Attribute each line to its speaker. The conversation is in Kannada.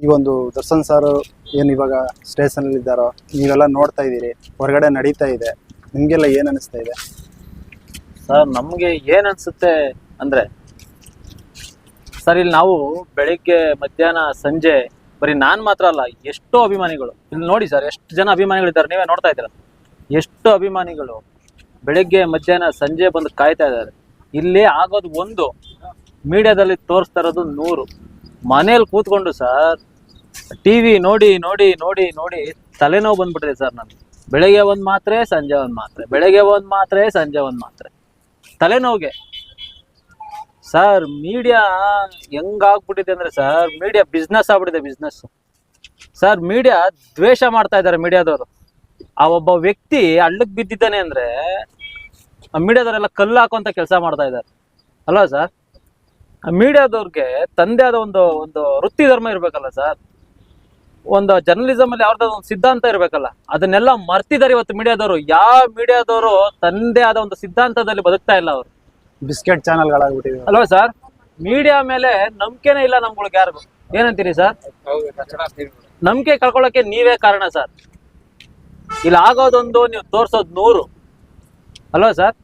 Speaker 1: ಈ ಒಂದು ದರ್ಶನ್ ಸರ್ ಏನು ಇವಾಗ ಸ್ಟೇಷನ್ ಇದ್ದಾರೋ, ನೀವೆಲ್ಲ ನೋಡ್ತಾ ಇದ್ದೀರಿ, ಹೊರಗಡೆ ನಡೀತಾ ಇದೆ. ನಿಮ್ಗೆಲ್ಲ ಏನ್ ಅನಿಸ್ತಾ ಇದೆ?
Speaker 2: ಸರ್, ನಮ್ಗೆ ಏನ್ ಅನ್ಸುತ್ತೆ ಅಂದ್ರೆ, ಸರ್, ಇಲ್ಲಿ ನಾವು ಬೆಳಿಗ್ಗೆ, ಮಧ್ಯಾಹ್ನ, ಸಂಜೆ, ಬರೀ ನಾನ್ ಮಾತ್ರ ಅಲ್ಲ, ಎಷ್ಟೋ ಅಭಿಮಾನಿಗಳು. ಇಲ್ಲಿ ನೋಡಿ ಸರ್, ಎಷ್ಟು ಜನ ಅಭಿಮಾನಿಗಳಿದ್ದಾರೆ, ನೀವೇ ನೋಡ್ತಾ ಇದ್ದೀರ? ಎಷ್ಟು ಅಭಿಮಾನಿಗಳು ಬೆಳಿಗ್ಗೆ, ಮಧ್ಯಾಹ್ನ, ಸಂಜೆ ಬಂದು ಕಾಯ್ತಾ ಇದ್ದಾರೆ. ಇಲ್ಲಿ ಆಗೋದು ಒಂದು, ಮೀಡಿಯಾದಲ್ಲಿ ತೋರಿಸ್ತಾ ಇರೋದು ನೂರು. ಮನೇಲಿ ಕೂತ್ಕೊಂಡು ಸರ್, ಟಿವಿ ನೋಡಿ ನೋಡಿ ನೋಡಿ ನೋಡಿ ತಲೆನೋವು ಬಂದ್ಬಿಟ್ಟಿದೆ ಸರ್ ನನ್ಗೆ. ಬೆಳಗ್ಗೆ ಒಂದು ಮಾತ್ರೆ, ಸಂಜೆ ಒಂದು ಮಾತ್ರೆ. ಬೆಳಗ್ಗೆ ಒಂದು ಮಾತ್ರೆ, ಸಂಜೆ ಒಂದು ಮಾತ್ರೆ. ತಲೆನೋವಿಗೆ. ಸರ್ ಮೀಡಿಯಾ ಹೆಂಗಾಗ್ಬಿಟ್ಟಿದೆ ಅಂದ್ರೆ ಸರ್ ಮೀಡಿಯಾ ಬಿಸ್ನೆಸ್ ಆಗ್ಬಿಟ್ಟಿದೆ ಬಿಸ್ನೆಸ್ ಸರ್ ಮೀಡಿಯಾ ದ್ವೇಷ ಮಾಡ್ತಾ ಇದ್ದಾರೆ ಮೀಡಿಯಾದವರು ಆ ಒಬ್ಬ ವ್ಯಕ್ತಿ ಹಳ್ಳಕ್ ಬಿದ್ದಿದ್ದಾನೆ ಅಂದ್ರೆ ಮೀಡಿಯಾದವರೆಲ್ಲ ಕಲ್ಲು ಹಾಕುವಂತ ಕೆಲಸ ಮಾಡ್ತಾ ಇದ್ದಾರೆ. ಅಲ್ವಾ ಸರ್? ಮೀಡಿಯಾದವ್ರಿಗೆ ತಂದೆ ಆದ ಒಂದು ಒಂದು ವೃತ್ತಿ ಧರ್ಮ ಇರ್ಬೇಕಲ್ಲ ಸರ್? ಒಂದು ಜರ್ನಲಿಸಮ್ ಅಲ್ಲಿ ಯಾವ್ದಾದ್ರು ಒಂದು ಸಿದ್ಧಾಂತ ಇರ್ಬೇಕಲ್ಲ. ಅದನ್ನೆಲ್ಲ ಮರ್ತಿದ್ದಾರೆ ಇವತ್ತು ಮೀಡಿಯಾದವರು. ಯಾವ ಮೀಡಿಯಾದವರು ತಂದೆ ಆದ ಒಂದು ಸಿದ್ಧಾಂತದಲ್ಲಿ ಬದುಕ್ತಾ ಇಲ್ಲ ಅವರು.
Speaker 1: ಬಿಸ್ಕೆಟ್ ಚಾನಲ್ಗಳಾಗ್ಬಿಟ್ಟಿದೆ.
Speaker 2: ಅಲ್ವಾ ಸರ್? ಮೀಡಿಯಾ ಮೇಲೆ ನಂಬಿಕೆನೇ ಇಲ್ಲ ನಮ್ಗಳಿಗೆ ಯಾರಿಗೂ. ಏನಂತೀರಿ ಸರ್? ನಂಬಿಕೆ ಕಳ್ಕೊಳ್ಳೋಕೆ ನೀವೇ ಕಾರಣ ಸರ್. ಇಲ್ಲಿ ಆಗೋದೊಂದು ನೀವು ತೋರ್ಸೋದ್ ನೂರು. ಅಲ್ವಾ ಸರ್?